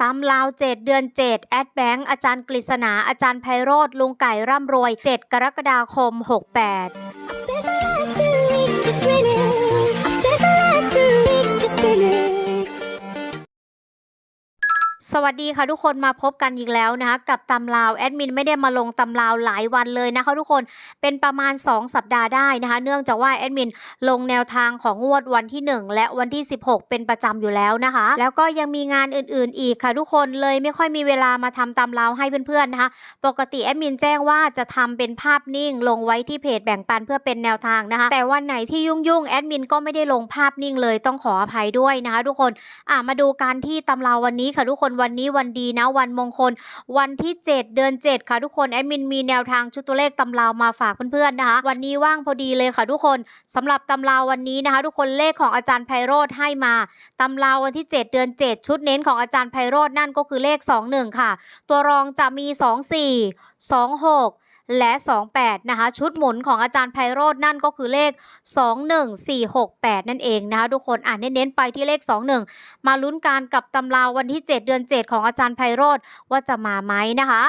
ตำลาว 7 เดือน 7 แอดแบงค์อาจารย์กฤษณาอาจารย์ไพโรธลุงไก่ร่ำรวย 7 กรกฎาคม 68 สวัสดีค่ะทุกคนมาพบกันอีกแล้วนะคะกับตำราวแอดมินไม่ได้มาลงตำราวหลายวันเลยนะคะทุกคนเป็นประมาณ 2 สัปดาห์ได้นะคะ เนื่องจากว่าแอดมินลงแนวทางของงวดวันที่ 1 และวันที่ 16 เป็นประจำอยู่แล้วนะคะ แล้วก็ยังมีงานอื่นๆ อีกค่ะทุกคนเลยไม่ค่อยมีเวลามาทำตำราวให้เพื่อนๆนะคะ ปกติแอดมินแจ้งว่าจะทำเป็นภาพนิ่ง ลงไว้ที่เพจแบ่งปันเพื่อเป็นแนวทางนะคะ แต่วันไหนที่ยุ่งๆแอดมินก็ไม่ได้ลงภาพนิ่งเลยต้องขออภัยด้วยนะคะ ทุกคนอะมาดูการที่ตำราวันนี้ค่ะทุกคนวันนี้วันดีนะวันมงคล วันที่ 7 เดือน 7 ค่ะทุกคนแอดมินมีแนวทางชุดตัวเลขตำรามาฝากเพื่อนๆนะคะ วันนี้ว่างพอดีเลยค่ะทุกคนสำหรับตำราวันนี้นะคะ ทุกคนเลขของอาจารย์ไพโรธให้มาตำราวันที่ 7 เดือน 7 ชุดเน้นของอาจารย์ไพโรธนั่นก็คือเลข 21 ค่ะ ตัวรองจะมี 24 26 และ 28 นะคะ ชุดหมุนของอาจารย์ไพโรธนั่นก็คือเลข 21468 นั่นเองนะคะทุกคนอ่านเน้นๆไปที่เลข 21 มาลุ้นการกับตำราวันที่ 7 เดือน 7 ของอาจารย์ไพโรธว่าจะมาไหมนะคะ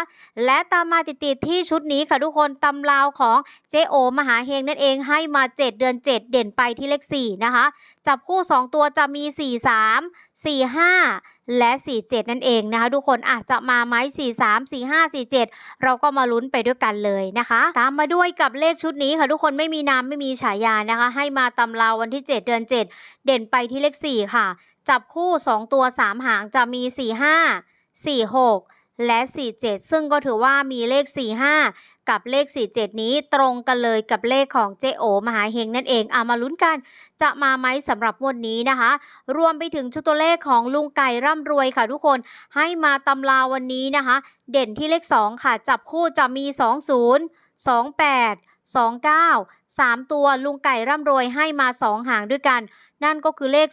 และตามมาติดๆที่ชุดนี้ค่ะทุกคนตำราของเจโอมหาเฮงนั่นเองให้มา 7 เดือน 7 เด่นไปที่เลข 4 นะคะจับคู่ 2 ตัวจะมี 43 45 และ 47 นั่นเองนะคะ ทุกคนอาจจะมาไหม43 45 47 เราก็มาลุ้นไปด้วยกันเลยนะคะ ตามมาด้วยกับเลขชุดนี้ค่ะทุกคนไม่มีนามไม่มีฉายานะคะ ให้มาตำราววันที่ 7 เดือน 7 เด่นไปที่เลข 4 ค่ะ จับคู่ 2 ตัว 3 หางจะมี 45 46 และ 47 ซึ่งก็ถือว่ามีเลข 45 กับเลข 47 นี้ตรงกันเลยกับเลขของเจโอมหาเฮงนั่นเองเอามาลุ้นกัน จะมาไหมสำหรับวันนี้นะคะ รวมไปถึงชุดตัวเลขของลุงไก่ร่ำรวยค่ะทุกคนให้มาตำราวันนี้นะคะ เด่นที่เลข 2 ค่ะ จับคู่จะมี 20 28 29 3 ตัวลุงไก่ร่ำรวยให้มา 2 หางด้วยกัน นั่นก็คือเลข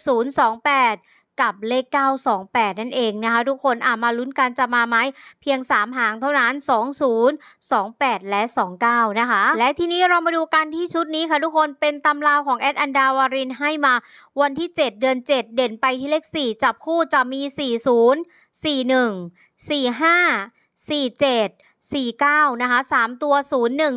028 กับเลข 928 นั่นเองนะคะ ทุกคนอะมาลุ้นกันจะมาไหมเพียง 3 หางเท่านั้น 20 28 และ 29 นะคะ และทีนี้เรามาดูกันที่ชุดนี้ค่ะทุกคนเป็นตำราของแอดอันดาวารินให้มาวันที่ 7 เดือน 7 เด่นไปที่เลข 4 จับคู่จะมี 40 41 45 47 49 นะคะ 3 ตัว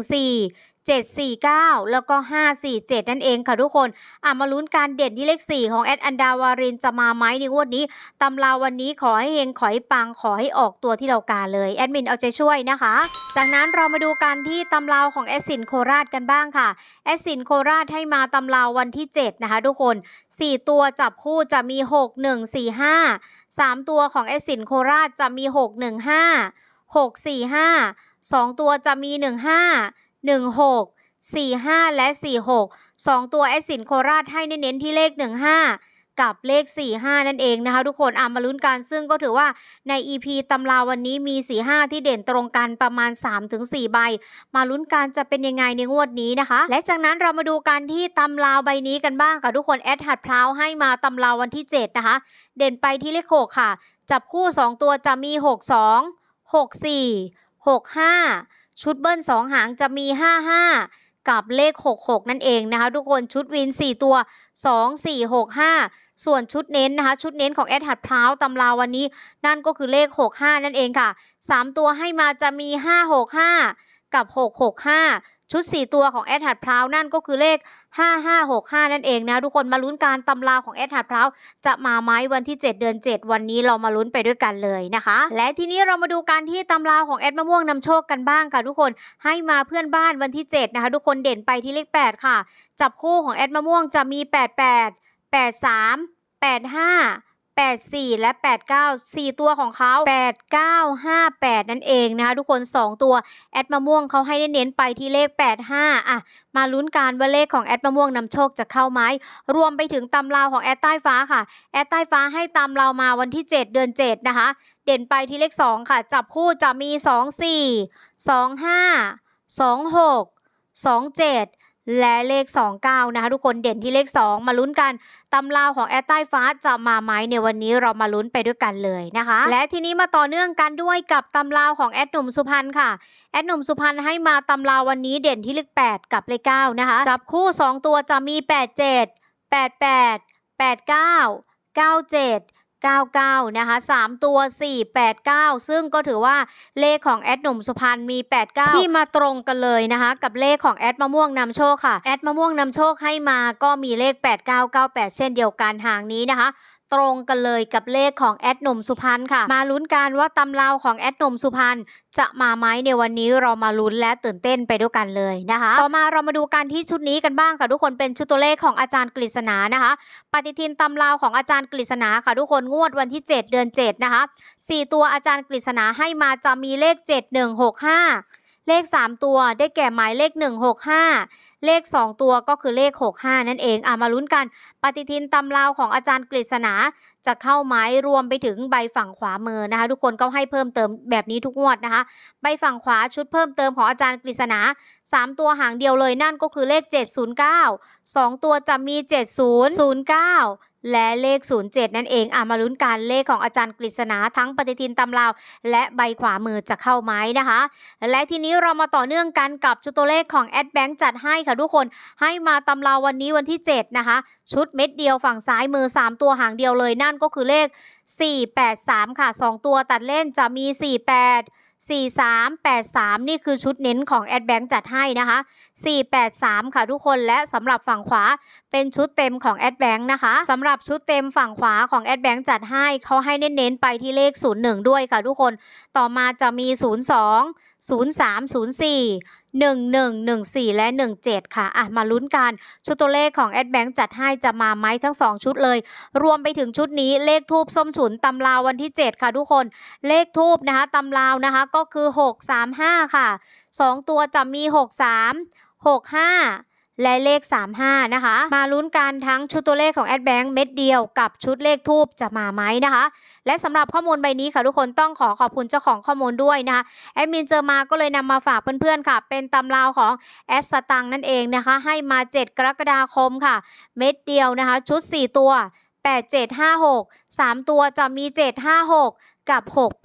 014 749 แล้วก็ 547 นั่นเองค่ะทุกคน อะมาลุ้นการเด่นที่เลข 4 ของแอดอันดาวารินจะมาไหมในงวดนี้ตำราวันนี้ขอให้เฮงขอให้ปังขอให้ออกตัวที่เราการเลย แอดมินเอาใจช่วยนะคะ จากนั้นเรามาดูกันที่ตำราของแอดสินโคราชกันบ้างค่ะ แอดสินโคราชให้มาตำราวันที่ 7 นะคะทุกคน 4 ตัวจับคู่จะมี 6 1 4 5 3 ตัวของแอดสินโคราชจะมี 6 1 5 6 4 5 2 ตัวจะมี 1 1 6 4 5 และ 4 6 2 ตัวแอดสินโคราชให้เน้นที่เลข 15 กับเลข 45 นั่นเองนะคะ ทุกคนอะมาลุ้นกันซึ่งก็ถือว่าใน EP ตำราวันนี้มี 45 ที่เด่นตรงกันประมาณ 3-4 ใบ มาลุ้นกันจะเป็นยังไงในงวดนี้นะคะ และจากนั้นเรามาดูกันที่ตำราใบนี้กันบ้างค่ะทุกคนแอดหัดพร้าวให้มาตำราววันที่ 7 นะคะ เด่นไปที่เลข 6 ค่ะ จับคู่ 2 ตัวจะมี 62 64 65 ชุดเบิ้ลสองหางจะมี 55 กับเลข 66 นั่นเองนะคะ ทุกคนชุดวิน 4 ตัว 2 4 6 5 ส่วนชุดเน้นนะคะ ชุดเน้นของแอดหัดพร้าวตำราวันนี้ นั่นก็คือเลข 65 นั่นเองค่ะ 3 ตัวให้มาจะมี 565 กับ 665 ชุด 4 ตัวของแอดหัดพร้าวนั่นก็คือเลข 5565 นั่นเองนะ ทุกคนมาลุ้นการตำราของแอดหัดพร้าวจะมาไหมวันที่ 7 เดือน 7 วันนี้เรามาลุ้นไปด้วยกันเลยนะคะ และทีนี้เรามาดูการที่ตำราของแอดมะม่วงนำโชคกันบ้างค่ะทุกคนให้มาเพื่อนบ้านวันที่ 7 นะคะ ทุกคนเด่นไปที่เลข 8 ค่ะ จับคู่ของแอดมะม่วงจะมี 88 83 85 84 และ 89 4 ตัวของเขา 8958 นั่นเองนะคะทุกคน 2 ตัว แอดมะม่วงเขาให้เน้นไปที่เลข 85 อะ มาลุ้นการว่าเลขของแอดมะม่วงนำโชคจะเข้าไหม รวมไปถึงตำราของแอดใต้ฟ้าค่ะ แอดใต้ฟ้าให้ตำรามาวันที่ 7 เดือน 7 นะคะ เด่นไปที่เลข 2 ค่ะ จับคู่จะมี 24 25 26 27 และเลข 29 นะคะทุกคนเด่นที่เลข 2 มาลุ้นกันตำราของแอดใต้ฟ้าจะมาไหมในวันนี้เรามาลุ้นไปด้วยกันเลยนะคะ และทีนี้มาต่อเนื่องกันด้วยกับตำราของแอดหนุ่มสุพรรณค่ะแอดหนุ่มสุพรรณให้มาตำราววันนี้เด่นที่เลข 8 กับเลข 9 นะคะ จับคู่ 2 ตัวจะมี 87 88 89 97 99นะคะ3ตัว 489 ซึ่งก็ถือว่าเลขของแอดหนุ่มสุพรรณมี 89 ที่มาตรงกันเลยนะคะ กับเลขของแอดมะม่วงนำโชคค่ะ แอดมะม่วงนำโชคให้มาก็มีเลข 8998 เช่นเดียวกันห่างนี้นะคะ ตรงกันเลยกับเลขของแอดหนุ่มสุพรรณค่ะ มาลุ้นกันว่าตำราวของแอดหนุ่มสุพรรณจะมาไหมในวันนี้เรามาลุ้นและตื่นเต้นไปด้วยกันเลยนะคะ ต่อมาเรามาดูกันที่ชุดนี้กันบ้างค่ะทุกคนเป็นชุดตัวเลขของอาจารย์กฤษณานะคะ ปฏิทินตำราวของอาจารย์กฤษณาค่ะทุกคนงวดวันที่ 7 เดือน 7 นะคะ 4 ตัวอาจารย์กฤษณาให้มาจะมีเลข 7165 เลข 3 ตัวได้แก่หมายเลข 165 เลข 2 ตัวก็คือเลข 65 นั่นเองอะมาลุ้นกัน ปฏิทินตำราวของอาจารย์กฤษณาจะเข้าไม้รวมไปถึงใบฝั่งขวามือนะคะ ทุกคนก็ให้เพิ่มเติมแบบนี้ทุกงวดนะคะ ใบฝั่งขวาชุดเพิ่มเติมของอาจารย์กฤษณา3 ตัวหางเดียวเลยนั่นก็คือเลข 709 2 ตัวจะมี 7009 และเลข 07 นั่นเองอะมาลุ้นกันเลขของอาจารย์กฤษณาทั้งปฏิทินตำราวและใบขวามือจะเข้าไหมนะคะ และทีนี้เรามาต่อเนื่องกันกับชุดตัวเลขของแอดแบงค์จัดให้ค่ะทุกคนให้มาตำราววันนี้วันที่ 7 นะคะ ชุดเม็ดเดียวฝั่งซ้ายมือ 3 ตัวหางเดียวเลยนั่นก็คือเลข 483 ค่ะ 2 ตัวตัดเล่นจะมี 48 43 83 นี่คือชุดเน้นของแอดแบงจัดให้นะคะ 483 ค่ะทุกคนและสำหรับฝั่งขวาเป็นชุดเต็มของแอดแบงนะคะสำหรับชุดเต็มฝั่งขวาของแอดแบงจัดให้เขาให้เน้นๆไปที่เลข 01 ด้วยค่ะทุกคน ต่อมาจะมี 02 03 04 1114 และ 17 ค่ะ อะ มาลุ้นกัน ชุดตัวเลขของแอดแบงจัดให้จะมาไหมทั้ง 2 ชุดเลย รวมไปถึงชุดนี้เลขทูบส้มฉุนตำราววันที่ 7 ค่ะทุกคน เลขทูบนะคะตำราวนะคะก็คือ 635 ค่ะ 2 ตัวจะมี 63 65 และเลข 35 นะคะ มาลุ้นกันทั้งชุดตัวเลขของแอดแบงค์เม็ดเดียวกับชุดเลขทูบจะมาไหมนะคะ และสำหรับข้อมูลใบนี้ค่ะทุกคนต้องขอขอบคุณเจ้าของข้อมูลด้วยนะคะแอดมินเจอมาก็เลยนำมาฝากเพื่อนๆค่ะ เป็นตำราวของแอสตังนั่นเองนะคะ ให้มา 7 กรกฎาคมค่ะ เม็ดเดียวนะคะ ชุด 4 ตัว 8756 3 ตัวจะมี 756 กับ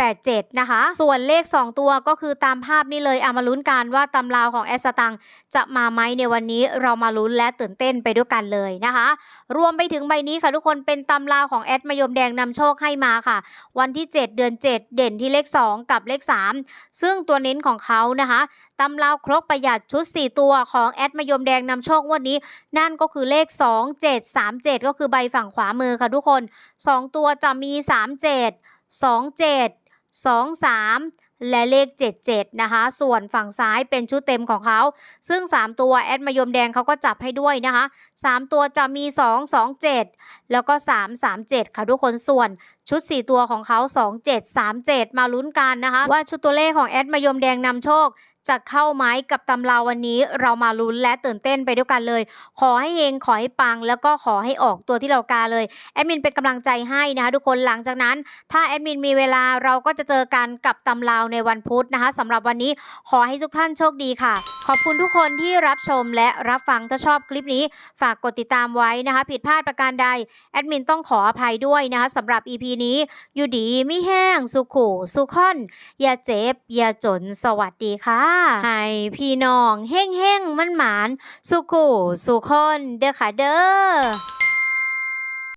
687 นะคะ ส่วนเลข 2 ตัวก็คือตามภาพนี้เลยเอามาลุ้นกันว่าตำราวของแอสตังจะมาไหมในวันนี้เรามาลุ้นและตื่นเต้นไปด้วยกันเลยนะคะ รวมไปถึงใบนี้ค่ะทุกคนเป็นตำราวของแอดมยมแดงนำโชคให้มาค่ะ วันที่ 7 เดือน 7 เด่นที่เลข 2 กับเลข 3 ซึ่งตัวเน้นของเขานะคะตำราวครกประหยัดชุด 4 ตัวของแอดมยมแดงนำโชควันนี้ นั่นก็คือเลข 2 7 3 7 ก็คือใบฝั่งขวามือค่ะทุกคน 2 ตัวจะมี 3 2 7 2 3 และเลข 77 นะคะ ส่วนฝั่งซ้ายเป็นชุดเต็มของเขา ซึ่ง 3 ตัวแอดมายมแดงเขาก็จับให้ด้วยนะคะ 3 ตัวจะมี 2 2 7 แล้วก็ 3 3 7 ค่ะทุกคนส่วนชุด 4 ตัวของเขา 2 7 3 7 มาลุ้นกันนะคะ ว่าชุดตัวเลขของแอดมายมแดงนำโชค จะเข้าไหมกับตำราวันนี้เรามาลุ้นและตื่นเต้นไปด้วยกันเลย ขอให้เฮงขอให้ปัง แล้วก็ขอให้ออกตัวที่เรากาเลยแอดมินเป็นกำลังใจให้นะคะทุกคนหลังจากนั้น ถ้าแอดมินมีเวลาเราก็จะเจอกันกับตำราวในวันพุธนะคะสำหรับวันนี้ขอให้ทุกท่านโชคดีค่ะ ขอบคุณทุกคนที่รับชมและรับฟังถ้าชอบคลิปนี้ ฝากกดติดตามไว้นะคะ ผิดพลาดประการใดแอดมินต้องขออภัยด้วยนะคะสำหรับ EP นี้อยู่ดีไม่แห้งสุขุสุขอนอย่าเจ็บ อย่าจนสวัสดีค่ะให้พี่น้องเฮ่งเฮ่งมันหมานสุขุสุคนเด้อค่ะเด้อ